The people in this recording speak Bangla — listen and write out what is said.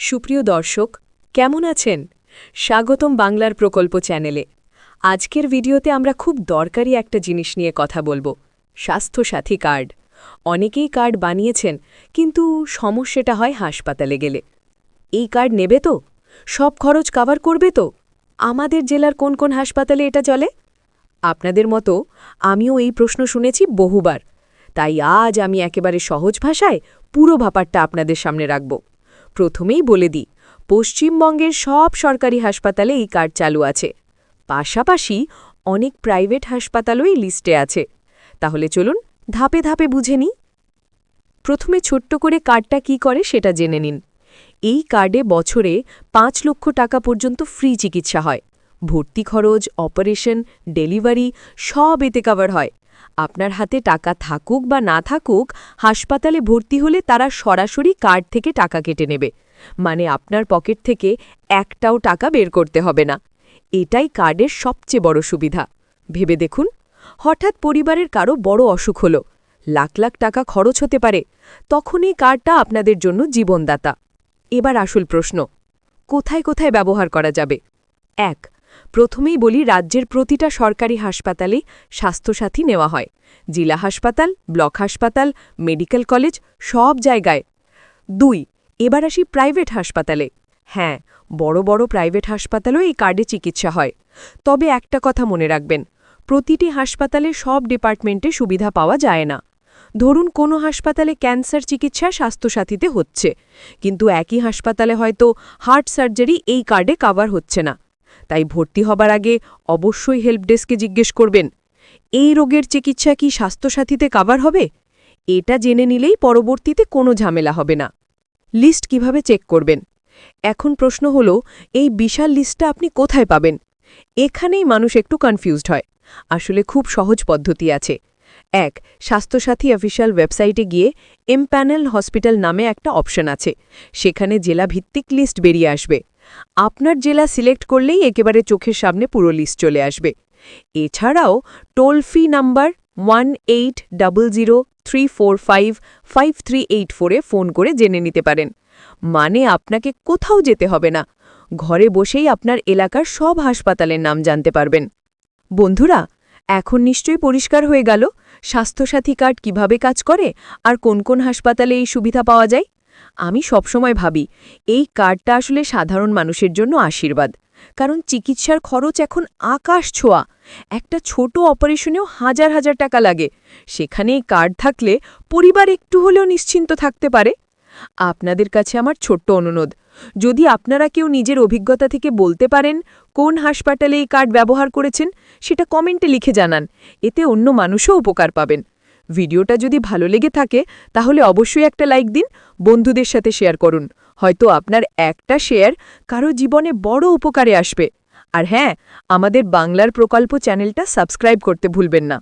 সুপ্রিয় দর্শক, কেমন আছেন? স্বাগতম বাংলার প্রকল্প চ্যানেলে। আজকের ভিডিওতে আমরা খুব দরকারি একটা জিনিস নিয়ে কথা বলব, স্বাস্থ্যসাথী কার্ড। অনেকেই কার্ড বানিয়েছেন, কিন্তু সমস্যাটা হয় হাসপাতালে গেলে। এই কার্ড নেবে তো? সব খরচ কভার করবে তো? আমাদের জেলার কোন কোন হাসপাতালে এটা চলে? আপনাদের মতো আমিও এই প্রশ্ন শুনেছি বহুবার। তাই আজ আমি একেবারে সহজ ভাষায় পুরো ব্যাপারটা আপনাদের সামনে রাখব। প্রথমেই বলে দিই, পশ্চিমবঙ্গের সব সরকারি হাসপাতালে এই কার্ড চালু আছে। পাশাপাশি অনেক প্রাইভেট হাসপাতালও এই লিস্টে আছে। তাহলে চলুন ধাপে ধাপে বুঝে নিই। প্রথমে ছোট্ট করে কার্ডটা কি করে সেটা জেনে নিন। এই কার্ডে বছরে পাঁচ লক্ষ টাকা পর্যন্ত ফ্রি চিকিৎসা হয়। ভর্তি খরচ, অপারেশন, ডেলিভারি সব এতে কভার হয়। আপনার হাতে টাকা থাকুক বা না থাকুক, হাসপাতালে ভর্তি হলে তারা সরাসরি কার্ড থেকে টাকা কেটে নেবে। মানে আপনার পকেট থেকে একটাও টাকা বের করতে হবে না। এটাই কার্ডের সবচেয়ে বড় সুবিধা। ভেবে দেখুন, হঠাৎ পরিবারের কারও বড় অসুখ হল। লাখ লাখ টাকা খরচ হতে পারে। তখন এই কার্ডটা আপনাদের জন্য জীবনদাতা। এবার আসল প্রশ্ন, কোথায় কোথায় ব্যবহার করা যাবে? এক প্রথমেই বলি রাজ্যের প্রতিটা সরকারি হাসপাতালে স্বাস্থ্যসাথী নেওয়া হয়। জেলা হাসপাতাল, ব্লক হাসপাতাল, মেডিকেল কলেজ সব জায়গায়। দুই, এবার আসি প্রাইভেট হাসপাতালে। হ্যাঁ বড় বড় প্রাইভেট হাসপাতালেও এই কার্ডে চিকিৎসা হয়। তবে একটা কথা মনে রাখবেন, প্রতিটি হাসপাতালে সব ডিপার্টমেন্টে সুবিধা পাওয়া যায় না। ধরুন কোনো হাসপাতালে ক্যান্সার চিকিৎসা স্বাস্থ্যসাথীতে হচ্ছে, কিন্তু একই হাসপাতালে হয়তো হার্ট সার্জারি এই কার্ডে কাভার হচ্ছে না। তাই ভর্তি হবার আগে অবশ্যই হেল্প ডেস্কে জিজ্ঞেস করবেন, এই রোগের চিকিৎসা কি স্বাস্থ্যসাথীতে কাভার হবে? এটা জেনে নিলেই পরবর্তীতে কোনো ঝামেলা হবে না। লিস্ট কীভাবে চেক করবেন? এখন প্রশ্ন হল, এই বিশাল লিস্টটা আপনি কোথায় পাবেন? এখানেই মানুষ একটু কনফিউজড হয়। আসলে খুব সহজ পদ্ধতি আছে। এক, স্বাস্থ্যসাথী অফিসিয়াল ওয়েবসাইটে গিয়ে এমপ্যানেল হসপিটাল নামে একটা অপশন আছে। সেখানে জেলা ভিত্তিক লিস্ট বেরিয়ে আসবে। আপনার জেলা সিলেক্ট করলেই একেবারে চোখের সামনে পুরো লিস্ট চলে আসবে। এছাড়াও toll free number one eight double zero three four five five three eight ফোরে ফোন করে জেনে নিতে পারেন। মানে আপনাকে কোথাও যেতে হবে না। ঘরে বসেই আপনার এলাকার সব হাসপাতালের নাম জানতে পারবেন। বন্ধুরা, এখন নিশ্চয়ই পরিষ্কার হয়ে গেল। স্বাস্থ্যসাথী কার্ড কীভাবে কাজ করে আর কোন কোন হাসপাতালে এই সুবিধা পাওয়া যায়? আমি সবসময় ভাবি, এই কার্ডটা আসলে সাধারণ মানুষের জন্য আশীর্বাদ। কারণ চিকিৎসার খরচ এখন আকাশ ছোঁয়া। একটা ছোট অপারেশনেও হাজার হাজার টাকা লাগে। সেখানে এই কার্ড থাকলে পরিবার একটু হলেও নিশ্চিন্ত থাকতে পারে। আপনাদের কাছে আমার ছোট্ট অনুরোধ, যদি আপনারা কেউ নিজের অভিজ্ঞতা থেকে বলতে পারেন কোন হাসপাতালে এই কার্ড ব্যবহার করেছেন, সেটা কমেন্টে লিখে জানান। এতে অন্য মানুষও উপকার পাবেন। ভিডিওটা যদি ভালো লেগে থাকে, তাহলে অবশ্যই একটা লাইক দিন, বন্ধুদের সাথে শেয়ার করুন। হয়তো আপনার একটা শেয়ার কারও জীবনে বড় উপকারে আসবে। আর হ্যাঁ আমাদের বাংলার প্রকল্প চ্যানেলটা সাবস্ক্রাইব করতে ভুলবেন না।